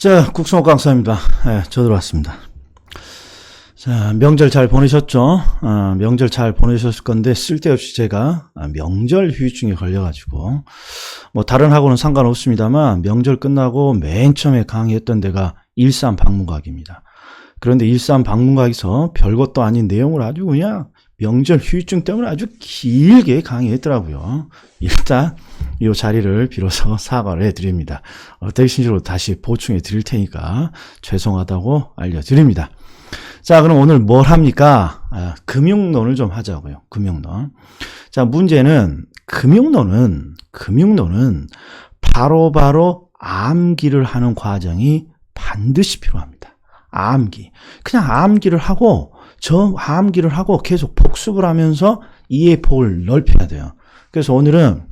자, 국성호 강사입니다. 네, 저 들어왔습니다. 자, 명절 잘 보내셨죠? 아, 명절 잘 보내셨을 건데, 쓸데없이 제가 아, 명절 휴유증에 걸려가지고, 뭐, 다른 하고는 상관없습니다만, 명절 끝나고 맨 처음에 강의했던 데가 일산 방문각입니다. 그런데 일산 방문각에서 별것도 아닌 내용을 아주 그냥 명절 휴유증 때문에 아주 길게 강의했더라고요. 일단 이 자리를 빌어서 사과를 해드립니다. 어, 대신적으로 다시 보충해 드릴 테니까 죄송하다고 알려드립니다. 자, 그럼 오늘 뭘 합니까? 아, 금융론을 좀 하자고요. 금융론. 자, 문제는 금융론은 금융론은 바로바로 암기를 하는 과정이 반드시 필요합니다. 암기. 그냥 암기를 하고 저 암기를 하고 계속 복습을 하면서 이해 폭을 넓혀야 돼요. 그래서 오늘은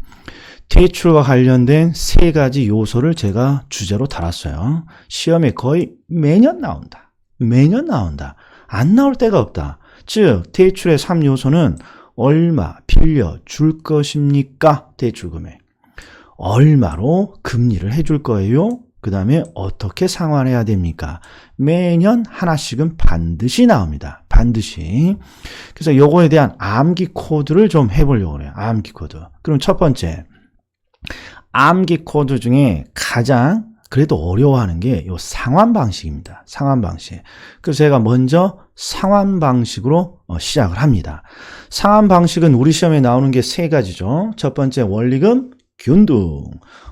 대출과 관련된 세 가지 요소를 제가 주제로 달았어요. 시험에 거의 매년 나온다. 매년 나온다. 안 나올 때가 없다. 즉, 대출의 3요소는 얼마 빌려 줄 것입니까? 대출 금액. 얼마로 금리를 해줄 거예요? 그 다음에 어떻게 상환해야 됩니까? 매년 하나씩은 반드시 나옵니다. 반드시. 그래서 요거에 대한 암기 코드를 좀 해보려고 그래요. 암기 코드. 그럼 첫 번째. 암기 코드 중에 가장 그래도 어려워하는 게 요 상환 방식입니다. 상환 방식. 그래서 제가 먼저 상환 방식으로 어, 시작을 합니다. 상환 방식은 우리 시험에 나오는 게 세 가지죠. 첫 번째 원리금, 균등,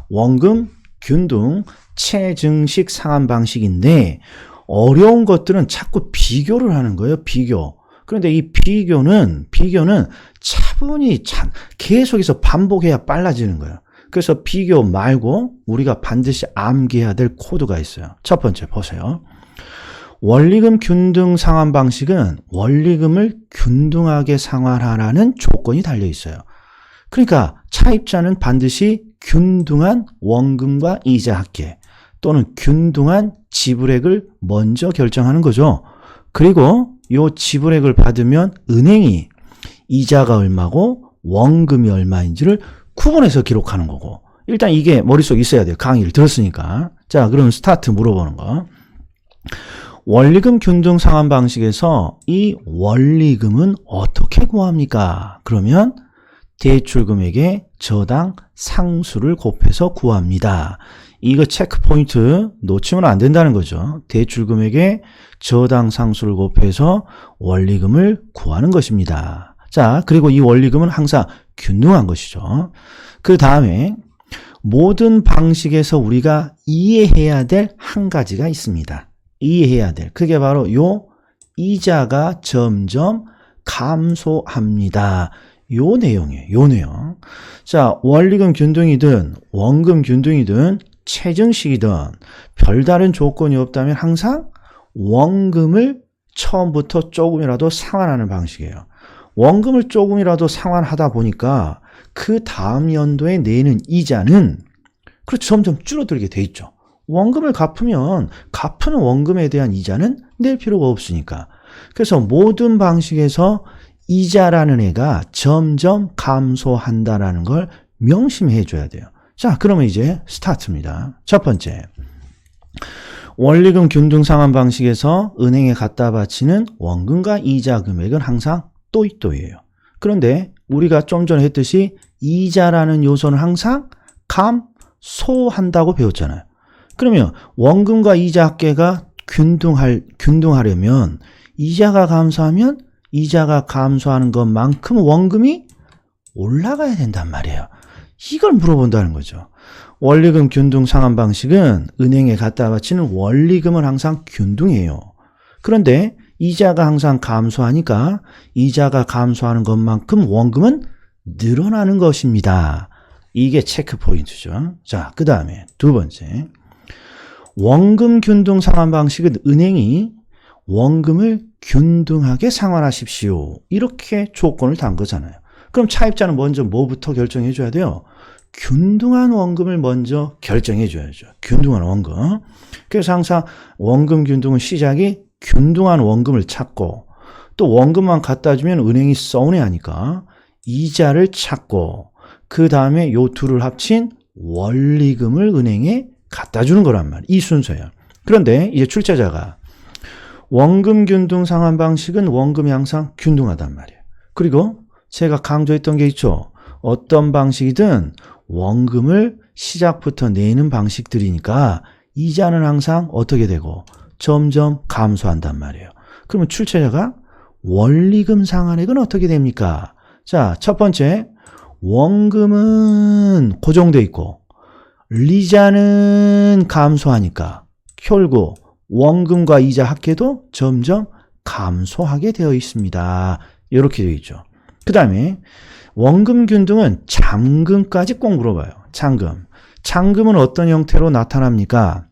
원금, 균등, 체증식 상환 방식인데 어려운 것들은 자꾸 비교를 하는 거예요. 비교. 그런데 이 비교는 비교는 차분히 참 계속해서 반복해야 빨라지는 거예요. 그래서 비교 말고 우리가 반드시 암기해야 될 코드가 있어요. 첫 번째 보세요. 원리금 균등 상환 방식은 원리금을 균등하게 상환하라는 조건이 달려 있어요. 그러니까 차입자는 반드시 균등한 원금과 이자 합계 또는 균등한 지불액을 먼저 결정하는 거죠. 그리고 요 지불액을 받으면 은행이 이자가 얼마고 원금이 얼마인지를 구분해서 기록하는 거고. 일단 이게 머릿속에 있어야 돼요. 강의를 들었으니까. 자, 그럼 스타트 물어보는 거. 원리금 균등 상환 방식에서 이 원리금은 어떻게 구합니까? 그러면 대출 금액의 저당 상수를 곱해서 구합니다. 이거 체크 포인트 놓치면 안 된다는 거죠. 대출 금액의 저당 상수를 곱해서 원리금을 구하는 것입니다. 자, 그리고 이 원리금은 항상 균등한 것이죠. 그 다음에 모든 방식에서 우리가 이해해야 될 한 가지가 있습니다. 이해해야 될. 그게 바로 요 이자가 점점 감소합니다. 요 내용이에요. 요 내용. 자, 원리금 균등이든 원금 균등이든 체증식이든 별다른 조건이 없다면 항상 원금을 처음부터 조금이라도 상환하는 방식이에요. 원금을 조금이라도 상환하다 보니까 그 다음 연도에 내는 이자는 그렇죠. 점점 줄어들게 돼 있죠. 원금을 갚으면 갚은 원금에 대한 이자는 낼 필요가 없으니까. 그래서 모든 방식에서 이자라는 애가 점점 감소한다라는 걸 명심해 줘야 돼요. 자, 그러면 이제 스타트입니다. 첫 번째. 원리금 균등 상환 방식에서 은행에 갖다 바치는 원금과 이자 금액은 항상 또이또이예요. 그런데 우리가 좀 전에 했듯이 이자라는 요소는 항상 감소한다고 배웠잖아요. 그러면 원금과 이자 합계가 균등할 균등하려면 이자가 감소하면 이자가 감소하는 것만큼 원금이 올라가야 된단 말이에요. 이걸 물어본다는 거죠. 원리금 균등 상환 방식은 은행에 갖다 바치는 원리금은 항상 균등해요. 그런데 이자가 항상 감소하니까 이자가 감소하는 것만큼 원금은 늘어나는 것입니다. 이게 체크 포인트죠. 자, 그 다음에 두 번째. 원금 균등 상환 방식은 은행이 원금을 균등하게 상환하십시오. 이렇게 조건을 단 거잖아요. 그럼 차입자는 먼저 뭐부터 결정해 줘야 돼요? 균등한 원금을 먼저 결정해 줘야죠. 균등한 원금. 그래서 항상 원금 균등은 시작이 균등한 원금을 찾고 또 원금만 갖다 주면 은행이 서운해하니까 이자를 찾고 그 다음에 요 둘을 합친 원리금을 은행에 갖다 주는 거란 말이에요. 이 순서예요. 그런데 이제 출제자가 원금 균등 상환 방식은 원금이 항상 균등하단 말이에요. 그리고 제가 강조했던 게 있죠. 어떤 방식이든 원금을 시작부터 내는 방식들이니까 이자는 항상 어떻게 되고 점점 감소한단 말이에요. 그러면 출제자가 원리금 상환액은 어떻게 됩니까? 자, 첫 번째 원금은 고정돼 있고 리자는 감소하니까 결국 원금과 이자 합계도 점점 감소하게 되어 있습니다. 이렇게 되어 있죠. 그 다음에 원금 균등은 잔금까지 꼭 물어봐요. 잔금. 잔금은 어떤 형태로 나타납니까?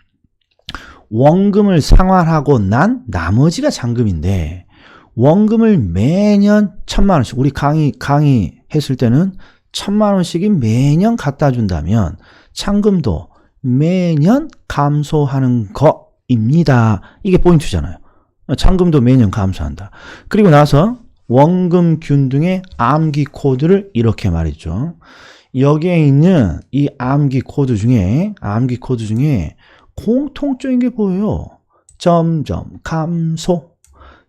원금을 상환하고 난 나머지가 잔금인데 원금을 매년 천만 원씩 우리 강의 강의 했을 때는 천만 원씩이 매년 갖다 준다면 잔금도 매년 감소하는 거 입니다. 이게 포인트잖아요. 잔금도 매년 감소한다. 그리고 나서 원금 균등의 암기 코드를 이렇게 말했죠. 여기에 있는 이 암기 코드 중에 암기 코드 중에 공통적인 게 보여요. 점점 감소,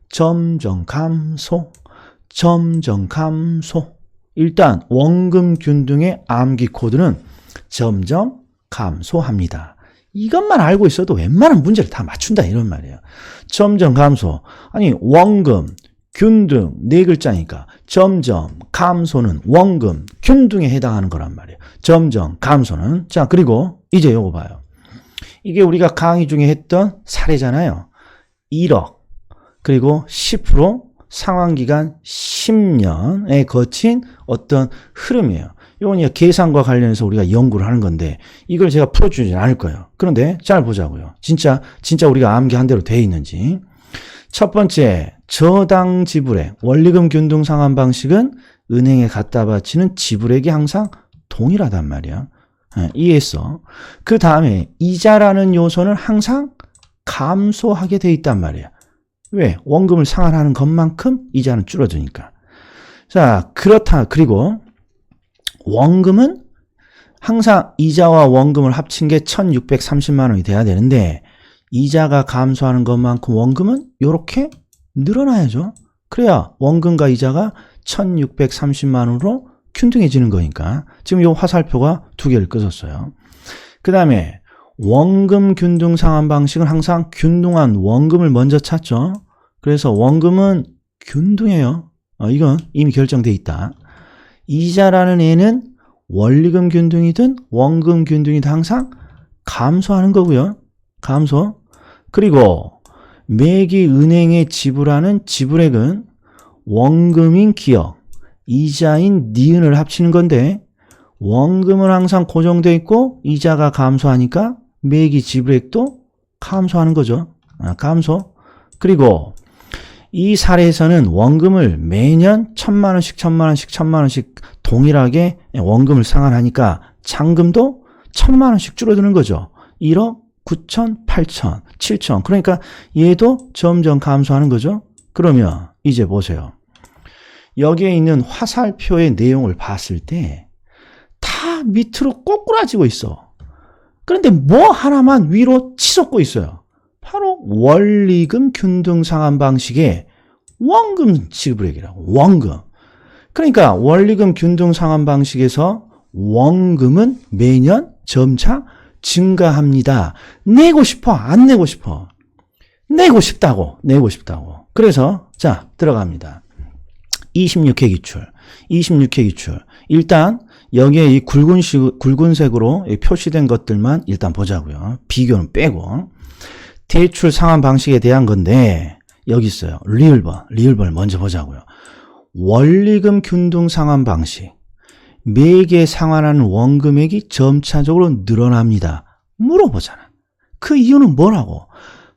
점점 감소, 점점 감소. 일단 원금 균등의 암기 코드는 점점 감소합니다. 이것만 알고 있어도 웬만한 문제를 다 맞춘다 이런 말이에요. 점점 감소. 아니 원금, 균등 네 글자니까 점점 감소는 원금, 균등에 해당하는 거란 말이에요. 점점 감소는 자 그리고 이제 요거 봐요. 이게 우리가 강의 중에 했던 사례잖아요. 1억 그리고 10% 상환기간 10년에 거친 어떤 흐름이에요. 이건 이제 계산과 관련해서 우리가 연구를 하는 건데 이걸 제가 풀어주진 않을 거예요. 그런데 잘 보자고요. 진짜 진짜 우리가 암기한 대로 돼 있는지. 첫 번째 저당 지불액 원리금 균등 상환 방식은 은행에 갖다 바치는 지불액이 항상 동일하단 말이야. 예, 이해했어. 그 다음에 이자라는 요소는 항상 감소하게 돼 있단 말이야. 왜? 원금을 상환하는 것만큼 이자는 줄어드니까. 자, 그렇다. 그리고 원금은 항상 이자와 원금을 합친 게 1630만 원이 돼야 되는데 이자가 감소하는 것만큼 원금은 이렇게 늘어나야죠. 그래야 원금과 이자가 1630만 원으로 균등해지는 거니까 지금 이 화살표가 두 개를 끄었어요. 그 다음에 원금 균등 상환 방식은 항상 균등한 원금을 먼저 찾죠. 그래서 원금은 균등해요. 어, 이건 이미 결정돼 있다. 이자라는 애는 원리금 균등이든 원금 균등이든 항상 감소하는 거고요. 감소. 그리고 매기 은행에 지불하는 지불액은 원금인 기억, 이자인 니은을 합치는 건데 원금은 항상 고정되어 있고 이자가 감소하니까 매기 지불액도 감소하는 거죠. 아, 감소. 그리고 이 사례에서는 원금을 매년 천만 원씩 천만 원씩 천만 원씩 동일하게 원금을 상환하니까 잔금도 천만 원씩 줄어드는 거죠. 1억 9천, 8천, 7천. 그러니까 얘도 점점 감소하는 거죠. 그러면 이제 보세요. 여기에 있는 화살표의 내용을 봤을 때 다 밑으로 꼬꾸라지고 있어. 그런데 뭐 하나만 위로 치솟고 있어요. 바로 원리금 균등 상환 방식의 원금 지불액이라고. 원금. 그러니까 원리금 균등 상환 방식에서 원금은 매년 점차 증가합니다. 내고 싶어? 안 내고 싶어? 내고 싶다고. 내고 싶다고. 그래서 자, 들어갑니다. 26회 기출. 26회 기출. 일단 여기에 이 굵은 식, 굵은 색으로 표시된 것들만 일단 보자고요. 비교는 빼고. 대출 상환 방식에 대한 건데 여기 있어요. 리을번. 리을번을 먼저 보자고요. 원리금 균등 상환 방식. 매개 상환하는 원금액이 점차적으로 늘어납니다. 물어보잖아. 그 이유는 뭐라고?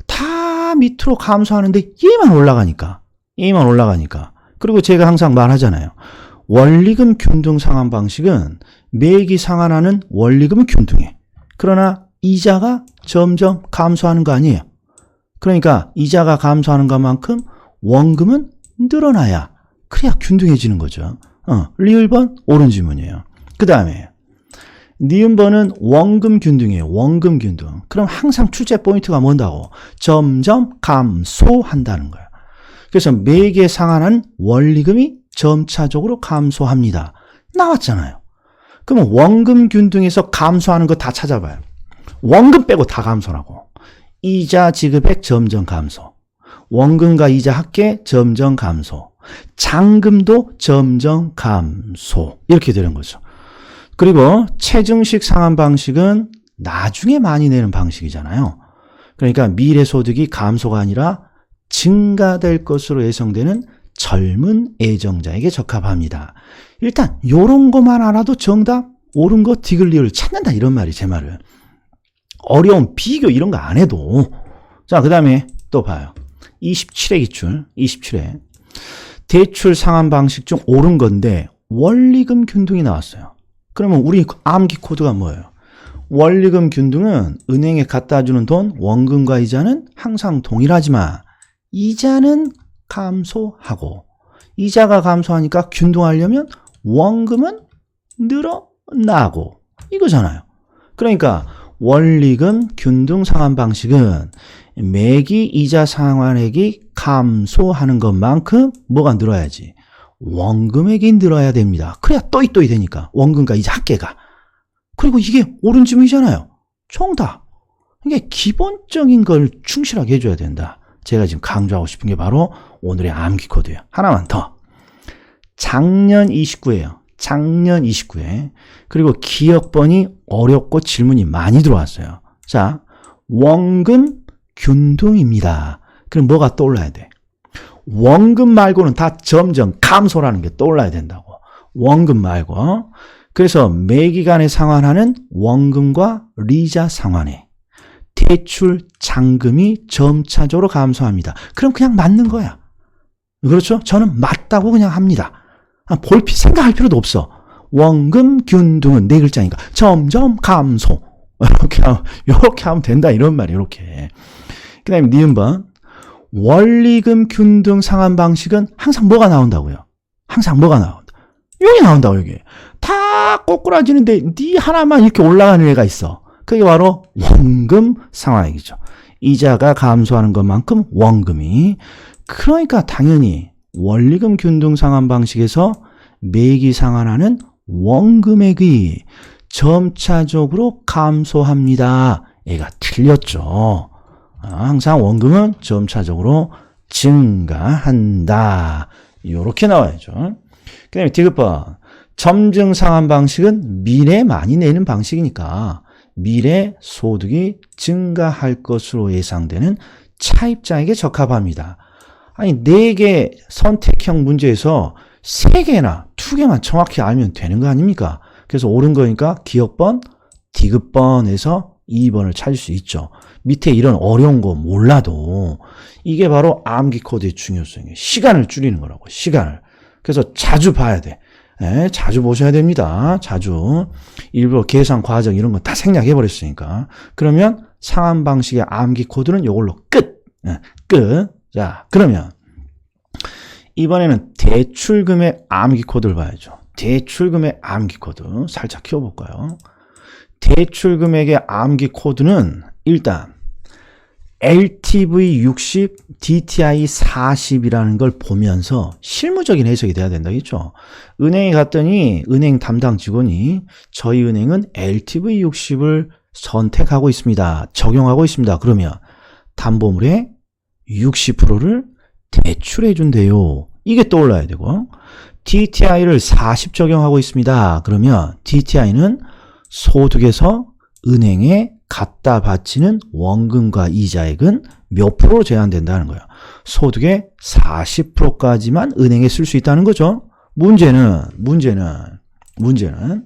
다 밑으로 감소하는데 얘만 올라가니까. 얘만 올라가니까. 그리고 제가 항상 말하잖아요. 원리금 균등 상환 방식은 매기 상환하는 원리금은 균등해. 그러나 이자가 점점 감소하는 거 아니에요. 그러니까 이자가 감소하는 것만큼 원금은 늘어나야 그래야 균등해지는 거죠. 어, 리을번 옳은 지문이에요. 그 다음에 니은번은 원금 균등이에요. 원금 균등. 그럼 항상 출제 포인트가 뭔다고? 점점 감소한다는 거예요. 그래서 매개 상환한 원리금이 점차적으로 감소합니다. 나왔잖아요. 그러면 원금 균등에서 감소하는 거 다 찾아봐요. 원금 빼고 다 감소라고. 이자 지급액 점점 감소. 원금과 이자 합계 점점 감소. 잔금도 점점 감소. 이렇게 되는 거죠. 그리고 체증식 상환 방식은 나중에 많이 내는 방식이잖아요. 그러니까 미래 소득이 감소가 아니라 증가될 것으로 예상되는 젊은 애정자에게 적합합니다. 일단 요런 것만 알아도 정답 옳은 거 디글리를 찾는다 이런 말이 제 말은. 어려운 비교 이런 거 안 해도 자, 그 다음에 또 봐요. 27회 기출. 27회. 대출 상환 방식 중 옳은 건데 원리금 균등이 나왔어요. 그러면 우리 암기 코드가 뭐예요? 원리금 균등은 은행에 갖다 주는 돈, 원금과 이자는 항상 동일하지만 이자는 감소하고 이자가 감소하니까 균등하려면 원금은 늘어나고 이거잖아요. 그러니까 원리금 균등 상환 방식은 매기 이자 상환액이 감소하는 것만큼 뭐가 늘어야지? 원금액이 늘어야 됩니다. 그래야 또이또이 되니까 원금과 이자 합계가. 그리고 이게 옳은 질문이잖아요. 정답. 이게 기본적인 걸 충실하게 해줘야 된다. 제가 지금 강조하고 싶은 게 바로 오늘의 암기 코드예요. 하나만 더. 작년 29회예요. 작년 29회. 그리고 기억번이 어렵고 질문이 많이 들어왔어요. 자, 원금 균등입니다. 그럼 뭐가 떠올라야 돼? 원금 말고는 다 점점 감소라는 게 떠올라야 된다고. 원금 말고. 그래서 매기간에 상환하는 원금과 리자 상환에 대출 잔금이 점차적으로 감소합니다. 그럼 그냥 맞는 거야. 그렇죠? 저는 맞다고 그냥 합니다. 아, 볼필 생각할 필요도 없어. 원금 균 등은 네 글자니까 점점 감소. 이렇게 하면, 이렇게 하면 된다 이런 말이에요. 이렇게. 그다음에 니은번 원리금 균등 상환 방식은 항상 뭐가 나온다고요? 항상 뭐가 나온다. 여기 나온다고 여기. 다 꼬꾸라지는데 니 하나만 이렇게 올라가는 애가 있어. 그게 바로 원금 상환액이죠. 이자가 감소하는 것만큼 원금이. 그러니까 당연히 원리금 균등 상환 방식에서 매기 상환하는 원금액이 점차적으로 감소합니다. 얘가 틀렸죠. 아, 항상 원금은 점차적으로 증가한다. 이렇게 나와야죠. 그 다음에 디귿번. 점증 상환 방식은 미래 많이 내는 방식이니까 미래 소득이 증가할 것으로 예상되는 차입자에게 적합합니다. 아니, 네 개 선택형 문제에서 세 개나 두 개만 정확히 알면 되는 거 아닙니까? 그래서 옳은 거니까 기억번, 디귿번에서 2번을 찾을 수 있죠. 밑에 이런 어려운 거 몰라도 이게 바로 암기 코드의 중요성이에요. 시간을 줄이는 거라고, 시간을. 그래서 자주 봐야 돼. 네, 자주 보셔야 됩니다. 자주. 일부러 계산 과정 이런 거 다 생략해 버렸으니까. 그러면 상한 방식의 암기 코드는 이걸로 끝. 네, 끝. 자, 그러면 이번에는 대출금의 암기 코드를 봐야죠. 대출금의 암기 코드 살짝 키워볼까요? 대출금액의 암기 코드는 일단 LTV 60, DTI 40이라는 걸 보면서 실무적인 해석이 돼야 된다겠죠. 은행에 갔더니 은행 담당 직원이 저희 은행은 LTV 60을 선택하고 있습니다. 적용하고 있습니다. 그러면 담보물의 60%를 대출해 준대요. 이게 떠올라야 되고 DTI를 40 적용하고 있습니다. 그러면 DTI는 소득에서 은행에 갖다 바치는 원금과 이자액은 몇 프로 제한된다는 거예요. 소득의 40%까지만 은행에 쓸 수 있다는 거죠. 문제는 문제는 문제는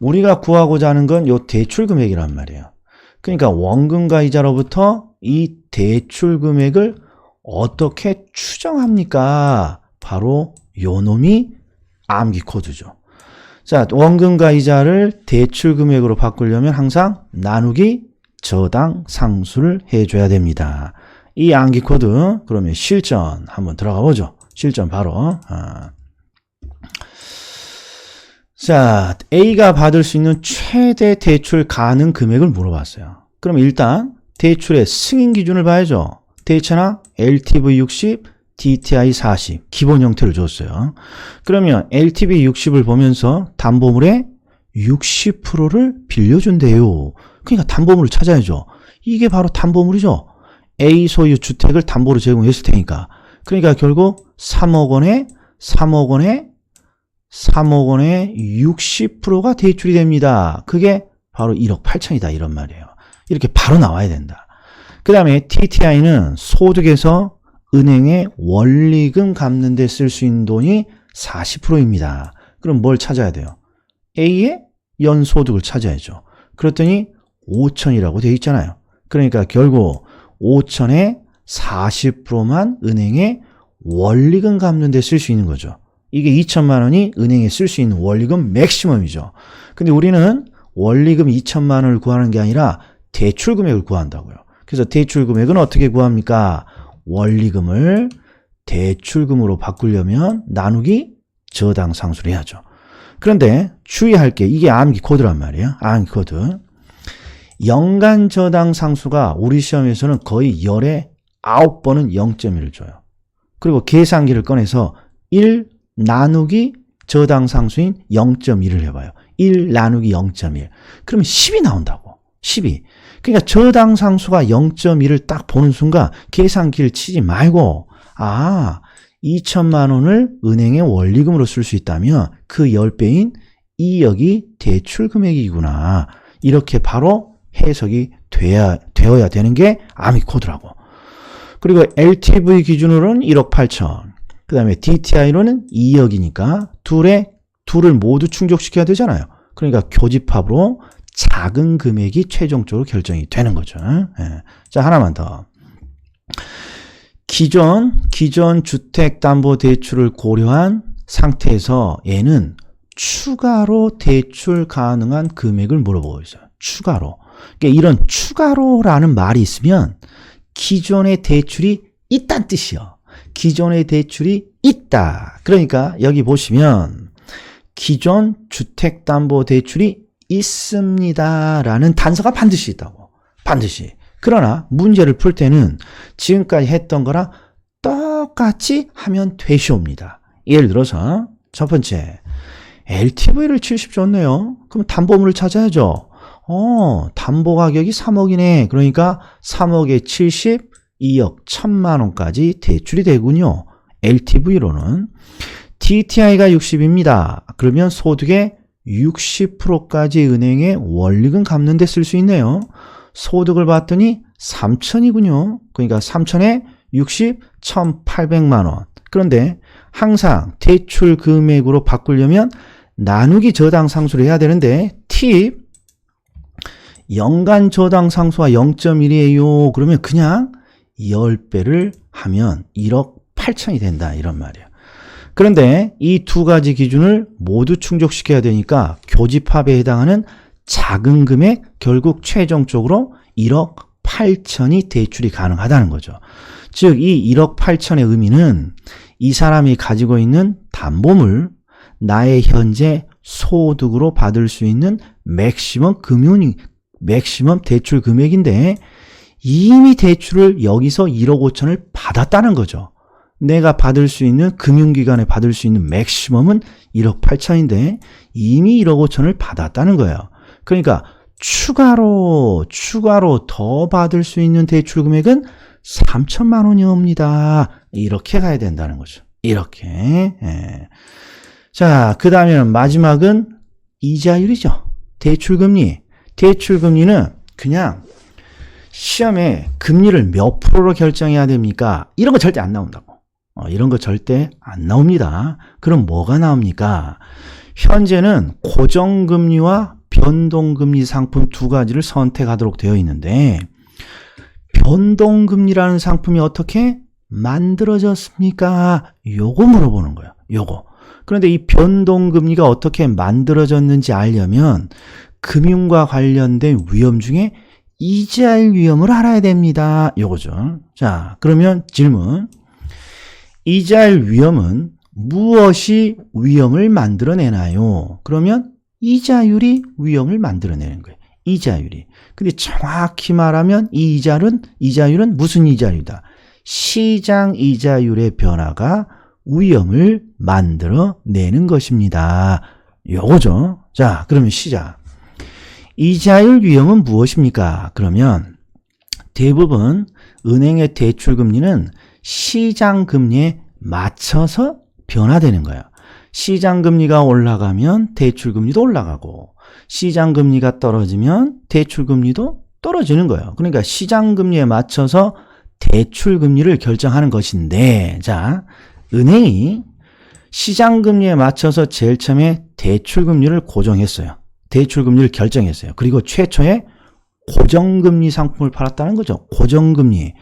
우리가 구하고자 하는 건 요 대출 금액이란 말이에요. 그러니까 원금과 이자로부터 이 대출 금액을 어떻게 추정합니까? 바로 요 놈이 암기 코드죠. 자, 원금과 이자를 대출 금액으로 바꾸려면 항상 나누기 저당 상수를 해줘야 됩니다. 이 암기 코드 그러면 실전 한번 들어가 보죠. 실전 바로. 아. 자, A가 받을 수 있는 최대 대출 가능 금액을 물어봤어요. 그럼 일단 대출의 승인 기준을 봐야죠. 대체나 LTV 60, DTI 40 기본 형태를 줬어요. 그러면 LTV 60을 보면서 담보물의 60%를 빌려준대요. 그러니까 담보물을 찾아야죠. 이게 바로 담보물이죠. A 소유 주택을 담보로 제공했을 테니까. 그러니까 결국 3억 원에 3억 원에 3억 원에 60%가 대출이 됩니다. 그게 바로 1억 8천이다 이런 말이에요. 이렇게 바로 나와야 된다. 그 다음에 TTI는 소득에서 은행에 원리금 갚는 데 쓸 수 있는 돈이 40%입니다. 그럼 뭘 찾아야 돼요? A의 연소득을 찾아야죠. 그랬더니 5천이라고 되어 있잖아요. 그러니까 결국 5천에 40%만 은행에 원리금 갚는 데 쓸 수 있는 거죠. 이게 2천만 원이 은행에 쓸 수 있는 원리금 맥시멈이죠. 근데 우리는 원리금 2천만 원을 구하는 게 아니라 대출 금액을 구한다고요. 그래서 대출 금액은 어떻게 구합니까? 원리금을 대출금으로 바꾸려면 나누기 저당 상수를 해야죠. 그런데 주의할 게 이게 암기 코드란 말이에요. 암기 코드. 연간 저당 상수가 우리 시험에서는 거의 열에 9번은 0.1을 줘요. 그리고 계산기를 꺼내서 1 나누기 저당 상수인 0.1을 해봐요. 1 나누기 0.1. 그러면 10이 나온다고. 12. 그러니까 저당 상수가 0.1을 딱 보는 순간 계산기를 치지 말고 아 2천만 원을 은행에 원리금으로 쓸 수 있다면 그 10배인 2억이 대출 금액이구나. 이렇게 바로 해석이 돼야, 되어야 되는 게 아미코드라고. 그리고 LTV 기준으로는 1억 8천. 그 다음에 DTI로는 2억이니까 둘의, 둘을 모두 충족시켜야 되잖아요. 그러니까 교집합으로 작은 금액이 최종적으로 결정이 되는 거죠. 예. 자, 하나만 더. 기존, 기존 주택담보대출을 고려한 상태에서 얘는 추가로 대출 가능한 금액을 물어보고 있어요. 추가로. 그러니까 이런 추가로라는 말이 있으면 기존의 대출이 있다는 뜻이요. 기존의 대출이 있다. 그러니까 여기 보시면 기존 주택담보대출이 있습니다라는 단서가 반드시 있다고. 반드시. 그러나 문제를 풀 때는 지금까지 했던 거랑 똑같이 하면 되시옵니다. 예를 들어서 첫 번째 LTV를 70 줬네요. 그럼 담보물을 찾아야죠. 어, 담보 가격이 3억이네. 그러니까 3억에 70, 2억 1천만 원까지 대출이 되군요. LTV로는 DTI가 60입니다. 그러면 소득의 60%까지 은행에 원리금 갚는 데 쓸 수 있네요. 소득을 봤더니 3천이군요. 그러니까 3천에 60, 1,800만 원. 그런데 항상 대출 금액으로 바꾸려면 나누기 저당 상수를 해야 되는데 팁 연간 저당 상수가 0.1이에요. 그러면 그냥 10배를 하면 1억 8천이 된다 이런 말이에요. 그런데 이 두 가지 기준을 모두 충족시켜야 되니까 교집합에 해당하는 작은 금액 결국 최종적으로 1억 8천이 대출이 가능하다는 거죠. 즉 이 1억 8천의 의미는 이 사람이 가지고 있는 담보물 나의 현재 소득으로 받을 수 있는 맥시멈 금융 맥시멈 대출 금액인데 이미 대출을 여기서 1억 5천을 받았다는 거죠. 내가 받을 수 있는 금융기관에 받을 수 있는 맥시멈은 1억 8천인데 이미 1억 5천을 받았다는 거예요. 그러니까 추가로 추가로 더 받을 수 있는 대출 금액은 3천만 원이옵니다. 이렇게 가야 된다는 거죠. 이렇게. 예. 자, 그 다음에는 마지막은 이자율이죠. 대출금리. 대출금리는 그냥 시험에 금리를 몇 프로로 결정해야 됩니까? 이런 거 절대 안 나온다고. 어, 이런 거 절대 안 나옵니다. 그럼 뭐가 나옵니까? 현재는 고정금리와 변동금리 상품 두 가지를 선택하도록 되어 있는데, 변동금리라는 상품이 어떻게 만들어졌습니까? 요거 물어보는 거예요. 요거. 그런데 이 변동금리가 어떻게 만들어졌는지 알려면 금융과 관련된 위험 중에 이자율 위험을 알아야 됩니다. 요거죠. 자, 그러면 질문. 이자율 위험은 무엇이 위험을 만들어내나요? 그러면 이자율이 위험을 만들어내는 거예요. 이자율이. 근데 정확히 말하면 이 이자율은, 이자율은 무슨 이자율이다? 시장 이자율의 변화가 위험을 만들어내는 것입니다. 요거죠. 자, 그러면 시작. 이자율 위험은 무엇입니까? 그러면 대부분 은행의 대출 금리는 시장 금리에 맞춰서 변화되는 거예요. 시장 금리가 올라가면 대출 금리도 올라가고 시장 금리가 떨어지면 대출 금리도 떨어지는 거예요. 그러니까 시장 금리에 맞춰서 대출 금리를 결정하는 것인데 자, 은행이 시장 금리에 맞춰서 제일 처음에 대출 금리를 고정했어요. 대출 금리를 결정했어요. 그리고 최초에 고정금리 상품을 팔았다는 거죠. 고정금리.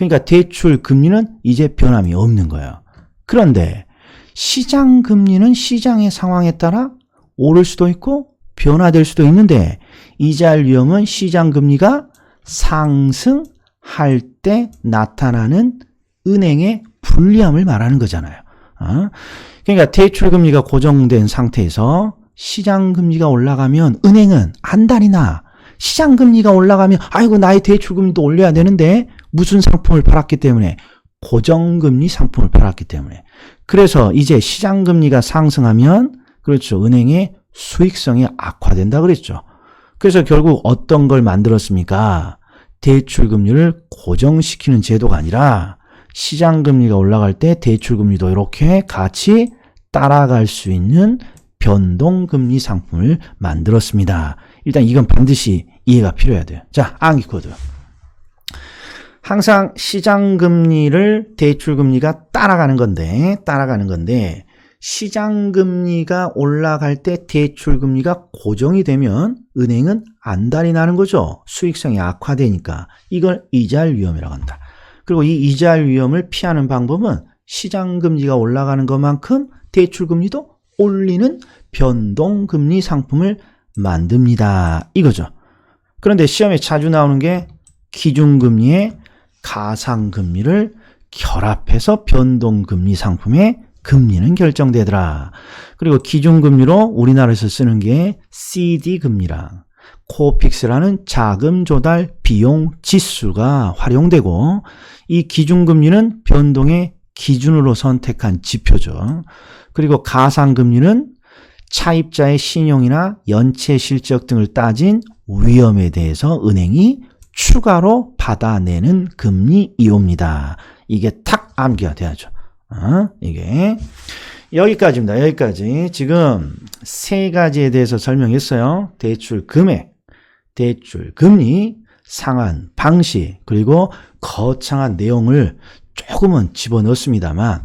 그러니까 대출 금리는 이제 변함이 없는 거예요. 그런데 시장 금리는 시장의 상황에 따라 오를 수도 있고 변화될 수도 있는데 이자율 위험은 시장 금리가 상승할 때 나타나는 은행의 불리함을 말하는 거잖아요. 어? 그러니까 대출 금리가 고정된 상태에서 시장 금리가 올라가면 은행은 한 달이나 시장 금리가 올라가면 아이고 나의 대출 금리도 올려야 되는데 무슨 상품을 팔았기 때문에 고정금리 상품을 팔았기 때문에 그래서 이제 시장 금리가 상승하면 그렇죠 은행의 수익성이 악화된다 그랬죠. 그래서 결국 어떤 걸 만들었습니까? 대출 금리를 고정시키는 제도가 아니라 시장 금리가 올라갈 때 대출 금리도 이렇게 같이 따라갈 수 있는 변동금리 상품을 만들었습니다. 일단 이건 반드시 이해가 필요해야 돼요. 자, 암기 코드. 항상 시장 금리를 대출 금리가 따라가는 건데, 따라가는 건데, 시장 금리가 올라갈 때 대출 금리가 고정이 되면 은행은 안달이 나는 거죠. 수익성이 악화되니까. 이걸 이자율 위험이라고 한다. 그리고 이 이자율 위험을 피하는 방법은 시장 금리가 올라가는 것만큼 대출 금리도 올리는 변동 금리 상품을 만듭니다. 이거죠. 그런데 시험에 자주 나오는 게 기준금리에 가상금리를 결합해서 변동금리 상품의 금리는 결정되더라. 그리고 기준금리로 우리나라에서 쓰는 게 CD금리랑 코픽스라는 자금 조달 비용 지수가 활용되고 이 기준금리는 변동의 기준으로 선택한 지표죠. 그리고 가상금리는 차입자의 신용이나 연체 실적 등을 따진 위험에 대해서 은행이 추가로 받아내는 금리 이옵니다. 이게 탁 암기가 돼야죠. 어? 이게 여기까지입니다. 여기까지 지금 세 가지에 대해서 설명했어요. 대출 금액, 대출 금리, 상한 방식, 그리고 거창한 내용을 조금은 집어넣습니다만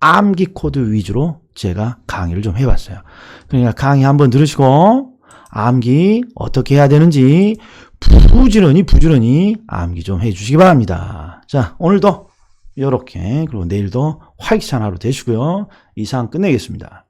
암기 코드 위주로 제가 강의를 좀 해봤어요. 그러니까 강의 한번 들으시고 암기 어떻게 해야 되는지 부지런히 부지런히 암기 좀 해주시기 바랍니다. 자 오늘도 이렇게 그리고 내일도 활기찬 하루 되시고요. 이상 끝내겠습니다.